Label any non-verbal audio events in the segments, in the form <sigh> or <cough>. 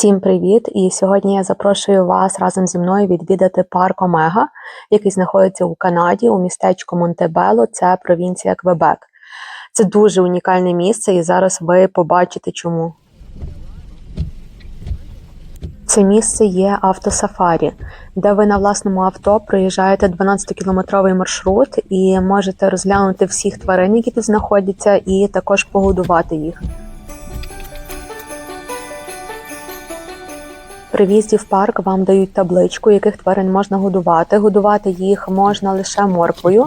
Всім привіт! І сьогодні я запрошую вас разом зі мною відвідати парк Омега, який знаходиться у Канаді у містечку Монтебело, це провінція Квебек. Це дуже унікальне місце, і зараз ви побачите чому. Це місце є автосафарі, де ви на власному авто проїжджаєте 12-кілометровий маршрут і можете розглянути всіх тварин, які тут знаходяться, і також погодувати їх. При в'їзді в парк вам дають табличку, яких тварин можна годувати. Годувати їх можна лише морквою,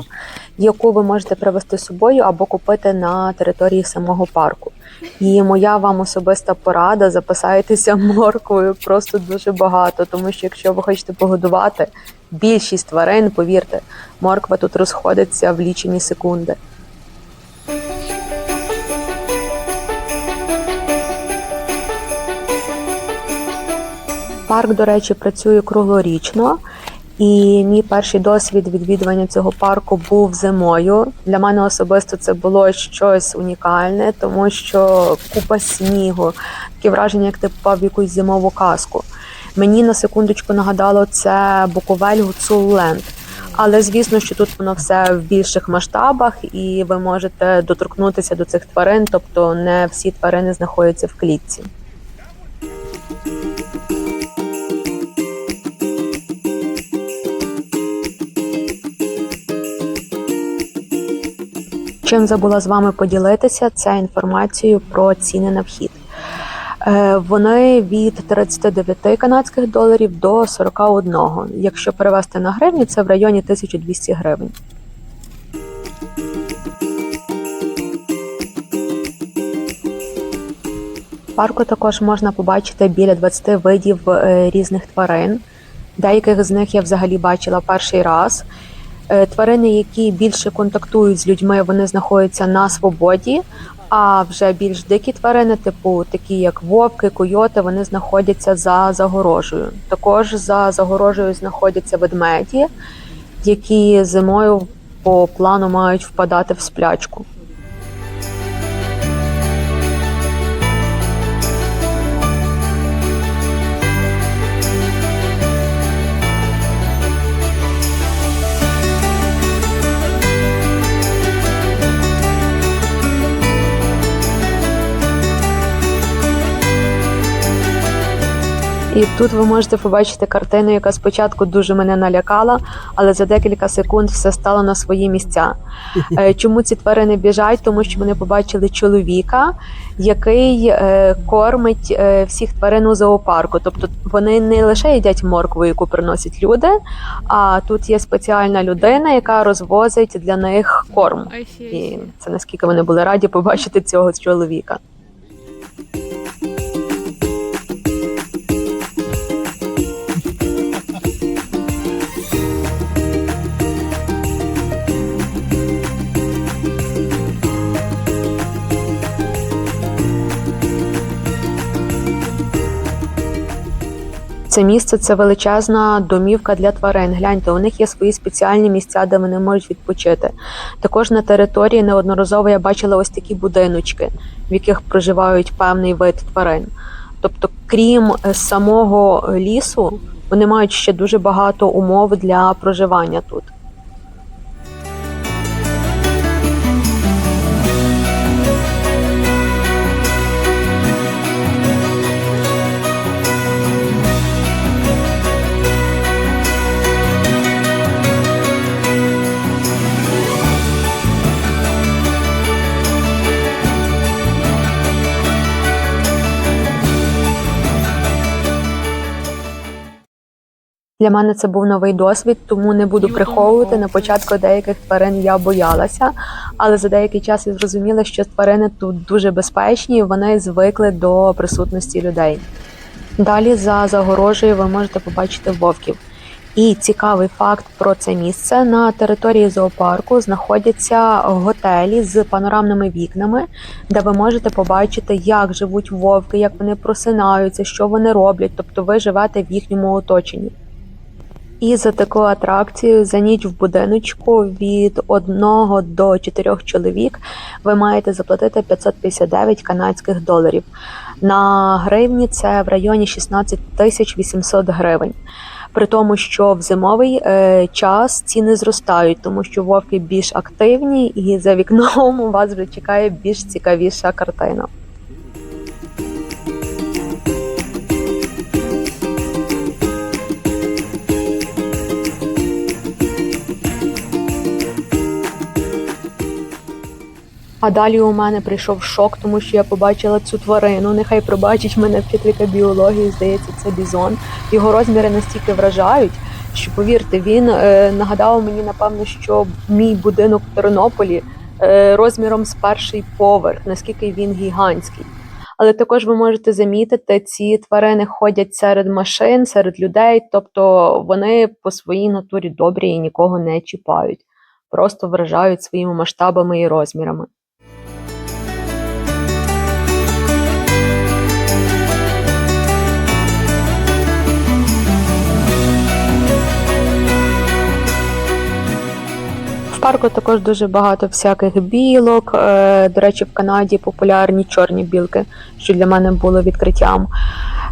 яку ви можете привезти з собою або купити на території самого парку. І моя вам особиста порада: запасайтеся <laughs> морквою просто дуже багато, тому що якщо ви хочете погодувати більшість тварин, повірте, морква тут розходиться в лічені секунди. Парк, до речі, працює круглорічно. І мій перший досвід відвідування цього парку був зимою. Для мене особисто це було щось унікальне, тому що купа снігу, таке враження, як ти попав в якусь зимову казку. Мені на секундочку нагадало це Буковель Гуцулленд. Але звісно, що тут воно все в більших масштабах, і ви можете доторкнутися до цих тварин, тобто не всі тварини знаходяться в клітці. Чим забула з вами поділитися, це інформацією про ціни на вхід. Е, Вони від 39 канадських доларів до 41. Якщо перевести на гривні, це в районі 1200 гривень. В парку також можна побачити біля 20 видів е, різних тварин. Деяких з них я взагалі бачила перший раз. Е, Тварини, які більше контактують з людьми, вони знаходяться на свободі. А вже більш дикі тварини, типу такі як вовки, койоти, вони знаходяться за загорожею. Також за загорожею знаходяться ведмеді, які зимою по плану мають впадати в сплячку. І тут ви можете побачити картину, яка спочатку дуже мене налякала, але за декілька секунд все стало на свої місця. <laughs> Е, Чому ці тварини біжать? Тому що вони побачили чоловіка, який е, кормить е, всіх тварин у зоопарку. Тобто вони не лише їдять моркву, яку приносять люди, а тут є спеціальна людина, яка розвозить для них корм. І це наскільки вони були раді побачити цього чоловіка. Це місце це величезна домівка для тварин. Гляньте, у них є свої спеціальні місця, де вони можуть відпочити. Також на території неодноразово я бачила ось такі будиночки, в яких проживають певний вид тварин. Тобто, крім е, самого лісу, вони мають ще дуже багато умов для проживання тут. Для мене це був новий досвід, тому не буду приховувати. На початку деяких тварин я боялася, але за деякий час я зрозуміла, що тварини тут дуже безпечні, і вони звикли до присутності людей. Далі за загорожею ви можете побачити вовків. І цікавий факт про це місце на території зоопарку знаходяться готелі з панорамними вікнами, де ви можете побачити, як живуть вовки, як вони просинаються, що вони роблять. Тобто ви живете в їхньому оточенні. І за таку атракцію за ніч в будиночку від 1 до 4 чоловік ви маєте заплатити 559 канадських доларів. На гривні це в районі 16 тисяч 800 гривень. При тому, що в зимовий е, час ціни зростають, тому що вовки більш активні, і за вікном у вас вже чекає більш цікавіша картина. А далі у мене прийшов шок, тому що я побачила цю тварину. Нехай пробачить мене вчителька біології, здається, це бізон. Його розміри настільки вражають, що повірте, він е, нагадав мені, напевно, що мій будинок в Тернополі е, розміром з перший поверх, наскільки він гігантський. Але також ви можете замітити, ці тварини ходять серед машин, серед людей, тобто вони по своїй натурі добрі і нікого не чіпають, просто вражають своїми масштабами і розмірами. Парку також дуже багато всяких білок. Е, До речі, в Канаді популярні чорні білки, що для мене було відкриттям.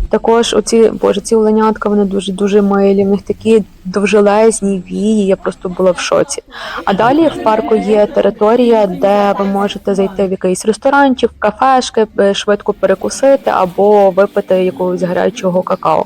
Також оці, боже, ці оленятка, вони дуже дуже милі. В них такі довжелезні вії. Я просто була в шоці. А далі в парку є територія, де ви можете зайти в якийсь ресторанчик, кафешки, е, швидко перекусити або випити якогось гарячого какао.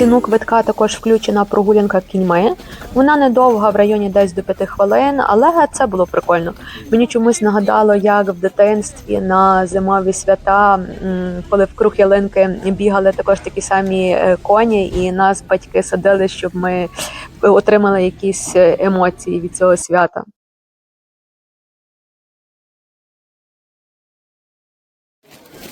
Ціну квитка також включена прогулянка кіньми. Вона недовга в районі десь до 5 хвилин, але це було прикольно. Мені чомусь нагадало, як в дитинстві на зимові свята, коли в круг ялинки бігали також такі самі е, коні, і нас батьки садили, щоб ми отримали якісь е, емоції від цього свята.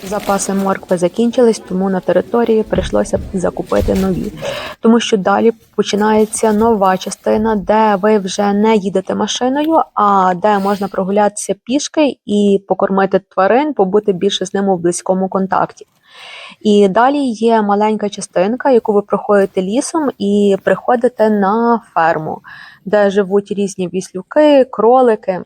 Запаси моркви закінчились, тому на території прийшлося закупити нові. Тому що далі починається нова частина, де ви вже не їдете машиною, а де можна прогулятися пішки і покормити тварин, побути більше з ними в близькому контакті. І далі є маленька частинка, яку ви проходите лісом і приходите на ферму, де живуть різні віслюки, кролики.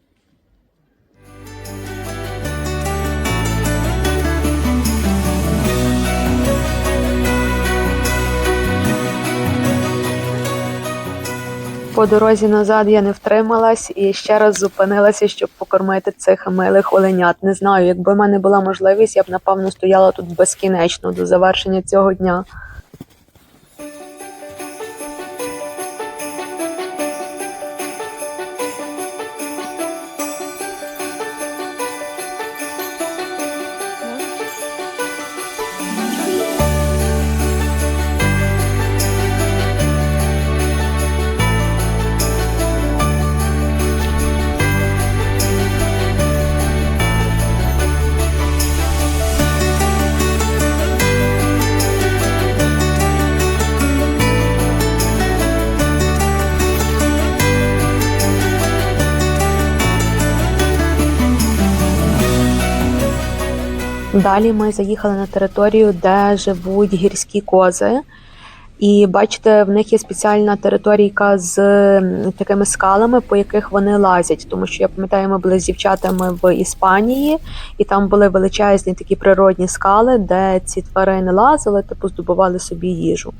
По дорозі назад я не втрималась і ще раз зупинилася, щоб покормити цих милих оленят. Не знаю, якби в мене була можливість, я б напевно стояла тут безкінечно до завершення цього дня. Далі ми заїхали на територію, де живуть гірські кози. І бачите, в них є спеціальна територійка з такими скалами, по яких вони лазять. Тому що я пам'ятаю, ми були з дівчатами в Іспанії, і там були величезні такі природні скали, де ці тварини лазили, типу здобували собі їжу.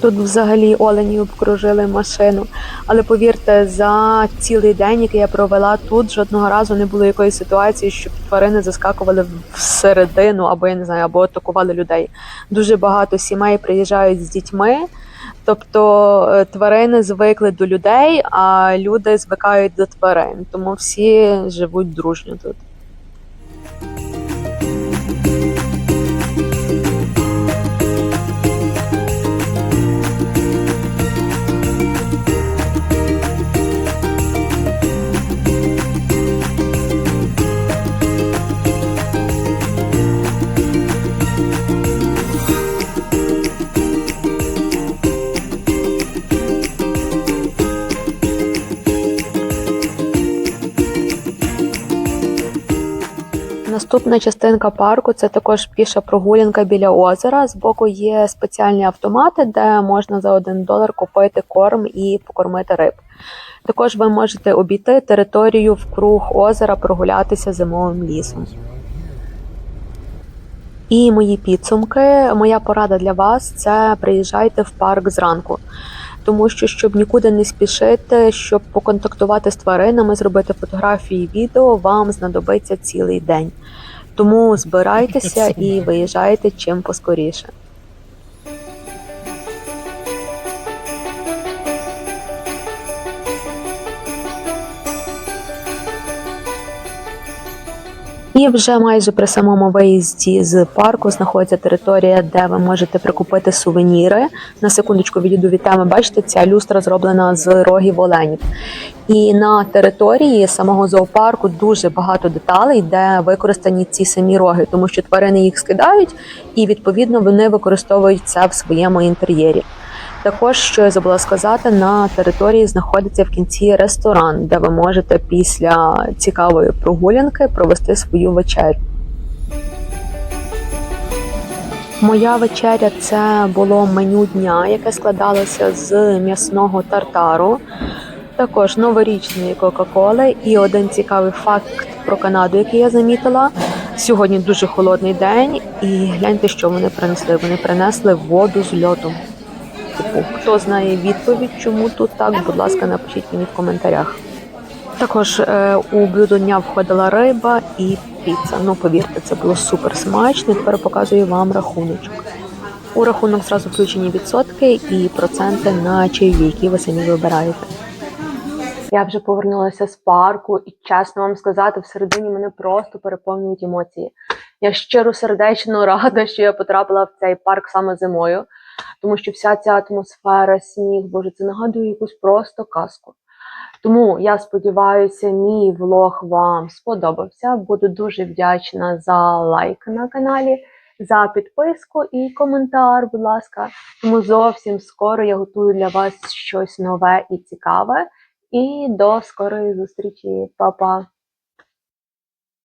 Тут взагалі олені обкружили машину. Але повірте, за цілий день, який я провела тут, жодного разу не було якоїсь ситуації, щоб тварини заскакували всередину, або я не знаю, або атакували людей. Дуже багато сімей приїжджають з дітьми. Тобто е, тварини звикли до людей, а люди звикають до тварин. Тому всі живуть дружньо тут. Наступна частинка парку це також піша прогулянка біля озера. Збоку є спеціальні автомати, де можна за один долар купити корм і покормити риб. Також ви можете обійти територію вкруг озера, прогулятися зимовим лісом. І мої підсумки. Моя порада для вас це приїжджайте в парк зранку. Тому що, щоб нікуди не спішити, щоб поконтактувати з тваринами, зробити фотографії, відео, вам знадобиться цілий день. Тому збирайтеся і виїжджайте чим поскоріше. І вже майже при самому виїзді з парку знаходиться територія, де ви можете прикупити сувеніри. На секундочку відійду від теми. Бачите, ця люстра зроблена з рогів оленів. І на території самого зоопарку дуже багато деталей, де використані ці самі роги, тому що тварини їх скидають, і відповідно вони використовують це в своєму інтер'єрі. Також, що я забула сказати, на території знаходиться в кінці ресторан, де ви можете після цікавої прогулянки провести свою вечерю. Моя вечеря це було меню дня, яке складалося з м'ясного тартару, також новорічної Кока-Коли і один цікавий факт про Канаду, який я замітила. Сьогодні дуже холодний день, і гляньте, що вони принесли. Вони принесли воду з льодом. Типу, хто знає відповідь, чому тут так, будь ласка, напишіть мені в коментарях. Також е, у блюдо дня входила риба і піца. Ну, повірте, це було супер смачно. Тепер показую вам рахуночок. У рахунок зразу включені відсотки і проценти на чаєві, які ви самі вибираєте. Я вже повернулася з парку, і чесно вам сказати, всередині мене просто переповнюють емоції. Я щиро сердечно рада, що я потрапила в цей парк саме зимою, тому що вся ця атмосфера, сніг, боже, це нагадує якусь просто казку. Тому я сподіваюся, мій влог вам сподобався. Буду дуже вдячна за лайк на каналі, за підписку і коментар, будь ласка. Тому зовсім скоро я готую для вас щось нове і цікаве. І до скорої зустрічі, Па-па!